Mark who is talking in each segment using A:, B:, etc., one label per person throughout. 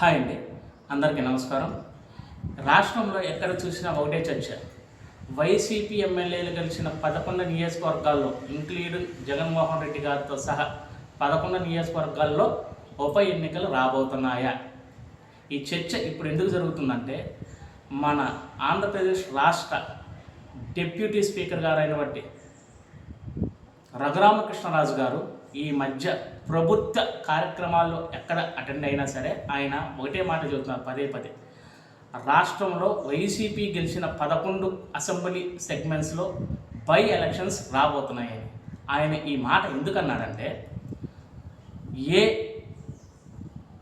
A: Hi అండి. అందరికీ నమస్కారం. రాష్ట్రంలో ఎక్కడ చూసినా ఒకటే చర్చ. వైసీపీ ఎమ్మెల్యేలు గెలిచిన పదకొండు నియోజకవర్గాల్లో ఇంక్లూడ్ జగన్మోహన్ రెడ్డి గారితో సహా పదకొండు నియోజకవర్గాల్లో ఉప ఎన్నికలు రాబోతున్నాయా? ఈ చర్చ ఇప్పుడు ఎందుకు జరుగుతుందంటే మన ఆంధ్రప్రదేశ్ రాష్ట్ర డిప్యూటీ స్పీకర్ గారైనటువంటి రఘురామకృష్ణరాజు గారు ఈ మధ్య ప్రభుత్వ కార్యక్రమాల్లో ఎక్కడ అటెండ్ అయినా సరే ఆయన ఒకటే మాట చెబుతున్నారు పదే పదే. రాష్ట్రంలో వైసీపీ గెలిచిన పదకొండు అసెంబ్లీ సెగ్మెంట్స్లో బై ఎలక్షన్స్ రాబోతున్నాయని ఆయన ఈ మాట ఎందుకన్నాడంటే ఏ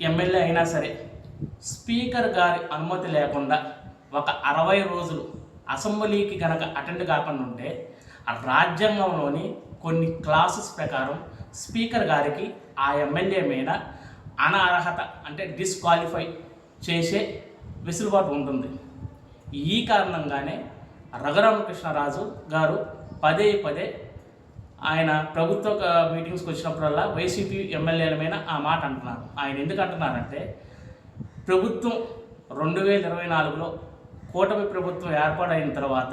A: ఎమ్మెల్యే అయినా సరే స్పీకర్ గారి అనుమతి లేకుండా ఒక అరవై రోజులు అసెంబ్లీకి గనక అటెండ్ కాకుండా ఉంటే ఆ రాజ్యాంగంలోని కొన్ని క్లాసెస్ ప్రకారం స్పీకర్ గారికి ఆ ఎమ్మెల్యే మీద అనర్హత అంటే డిస్క్వాలిఫై చేసే వెసులుబాటు ఉంటుంది. ఈ కారణంగానే రఘురామకృష్ణరాజు గారు పదే పదే ఆయన ప్రభుత్వ మీటింగ్స్కి వచ్చినప్పుడల్లా వైసీపీ ఎమ్మెల్యేల మీద ఆ మాట అంటున్నారు. ఆయన ఎందుకు అంటున్నారంటే ప్రభుత్వం రెండు వేల ఇరవై నాలుగులో కూటమి ప్రభుత్వం ఏర్పాటైన తర్వాత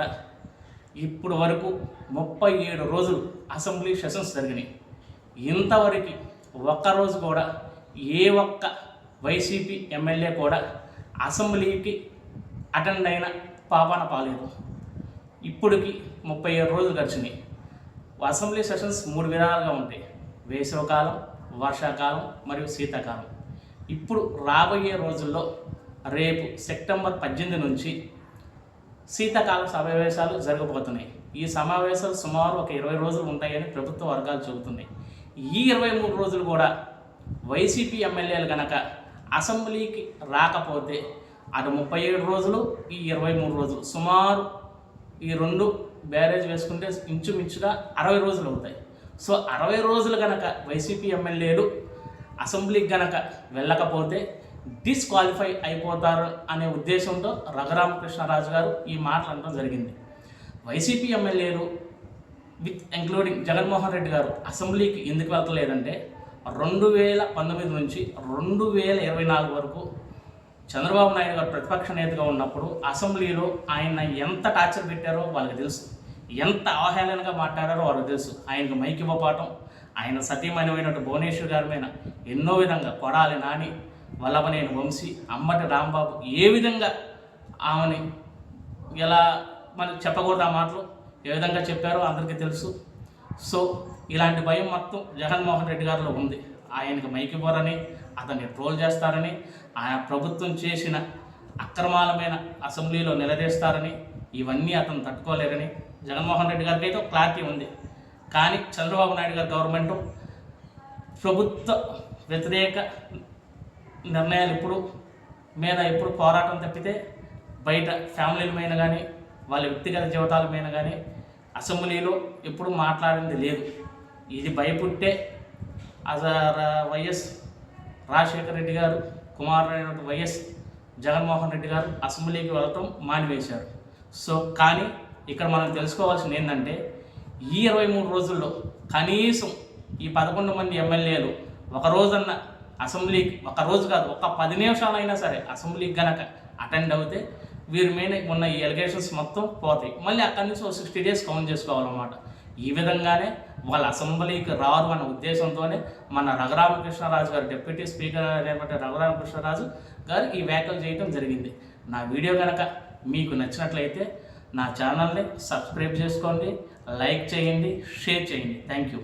A: ఇప్పుడు వరకు ముప్పై ఏడు రోజులు అసెంబ్లీ సెషన్స్ జరిగినాయి. ఇంతవరకు ఒక్కరోజు కూడా ఏ ఒక్క వైసీపీ ఎమ్మెల్యే కూడా అసెంబ్లీకి అటెండ్ అయిన పాపాన పాలేదు. ఇప్పటికి ముప్పై ఏడు రోజులు గడిచినాయి. అసెంబ్లీ సెషన్స్ మూడు విధాలుగా ఉంటాయి. వేసవికాలం వర్షాకాలం మరియు శీతాకాలం. ఇప్పుడు రాబోయే రోజుల్లో రేపు సెప్టెంబర్ పద్దెనిమిది నుంచి శీతాకాల సమావేశాలు జరగబోతున్నాయి. ఈ సమావేశాలు సుమారు ఒక ఇరవై రోజులు ఉంటాయని ప్రభుత్వ వర్గాలు చెబుతున్నాయి. ఈ ఇరవై మూడు రోజులు కూడా వైసీపీ ఎమ్మెల్యేలు కనుక అసెంబ్లీకి రాకపోతే అటు ముప్పై ఏడు రోజులు ఈ ఇరవై మూడు రోజులు. సుమారు ఈ రెండు బ్యారేజ్ వేసుకుంటే ఇంచుమించుగా అరవై రోజులు అవుతాయి. సో అరవై రోజులు కనుక వైసీపీ ఎమ్మెల్యేలు అసెంబ్లీకి గనక వెళ్ళకపోతే డిస్క్వాలిఫై అయిపోతారు అనే ఉద్దేశంతో రఘురామకృష్ణరాజు గారు ఈ మాటలు అనడం జరిగింది. వైసీపీ ఎమ్మెల్యేలు విత్ ఇంక్లూడింగ్ జగన్మోహన్ రెడ్డి గారు అసెంబ్లీకి ఎందుకు వెళ్తలేదంటే రెండు వేల పంతొమ్మిది నుంచి రెండు వేల ఇరవై నాలుగు వరకు చంద్రబాబు నాయుడు గారు ప్రతిపక్ష నేతగా ఉన్నప్పుడు అసెంబ్లీలో ఆయన ఎంత టార్చర్ పెట్టారో వాళ్ళకి తెలుసు. ఎంత అవహేళనగా మాట్లాడారో వాళ్ళకి తెలుసు. ఆయనకు మైక్ ఇవ్వపాటం ఆయన సతీమణిమైనటువంటి భువనేశ్వర్ గారి మీద ఎన్నో విధంగా కొడాలి నాని వల్లభనేని వంశీ అమ్మటి రాంబాబు ఏ విధంగా ఆమెని ఎలా మనకి చెప్పకూడదు ఆ మాటలు? ఏ విధంగా చెప్పారో అందరికీ తెలుసు. సో ఇలాంటి భయం మొత్తం జగన్మోహన్ రెడ్డి గారిలో ఉంది. ఆయనకి మైకిపోరని అతన్ని ట్రోల్ చేస్తారని ఆయన ప్రభుత్వం చేసిన అక్రమాలమైన అసెంబ్లీలో నిలదీస్తారని ఇవన్నీ అతను తట్టుకోలేరని జగన్మోహన్ రెడ్డి గారికి అయితే క్లారిటీ ఉంది. కానీ చంద్రబాబు నాయుడు గారి గవర్నమెంట్ ప్రభుత్వ వ్యతిరేక నిర్ణయాలు ఇప్పుడు మీద ఎప్పుడు పోరాటం తప్పితే బయట ఫ్యామిలీల మీద కానీ వాళ్ళ వ్యక్తిగత జీవితాల మీద కానీ అసెంబ్లీలో ఎప్పుడు మాట్లాడింది లేదు. ఇది భయపుట్టే అస వైఎస్ రాజశేఖర రెడ్డి గారు కుమారుడైన వైఎస్ జగన్మోహన్ రెడ్డి గారు అసెంబ్లీకి వెళ్ళటం మానివేశారు. సో కానీ ఇక్కడ మనం తెలుసుకోవాల్సింది ఏంటంటే ఈ ఇరవై మూడు రోజుల్లో కనీసం ఈ పదకొండు మంది ఎమ్మెల్యేలు ఒక రోజన్న అసెంబ్లీకి ఒక రోజు కాదు ఒక పది నిమిషాలైనా సరే అసెంబ్లీకి గనక అటెండ్ అవుతే వీరి మీద ఉన్న ఈ ఎలిగేషన్స్ మొత్తం పోతాయి. మళ్ళీ అక్కడి నుంచి ఒక సిక్స్టీ డేస్ కౌంట్ చేసుకోవాలన్నమాట. ఈ విధంగానే వాళ్ళ అసెంబ్లీకి రారు అన్న ఉద్దేశంతోనే మన రఘురామకృష్ణరాజు గారు డిప్యూటీ స్పీకర్ అయినటువంటి రఘురామకృష్ణరాజు గారు ఈ వ్యాఖ్యలు చేయడం జరిగింది. నా వీడియో కనుక మీకు నచ్చినట్లయితే నా ఛానల్ని సబ్స్క్రైబ్ చేసుకోండి లైక్ చేయండి షేర్ చేయండి. Thank you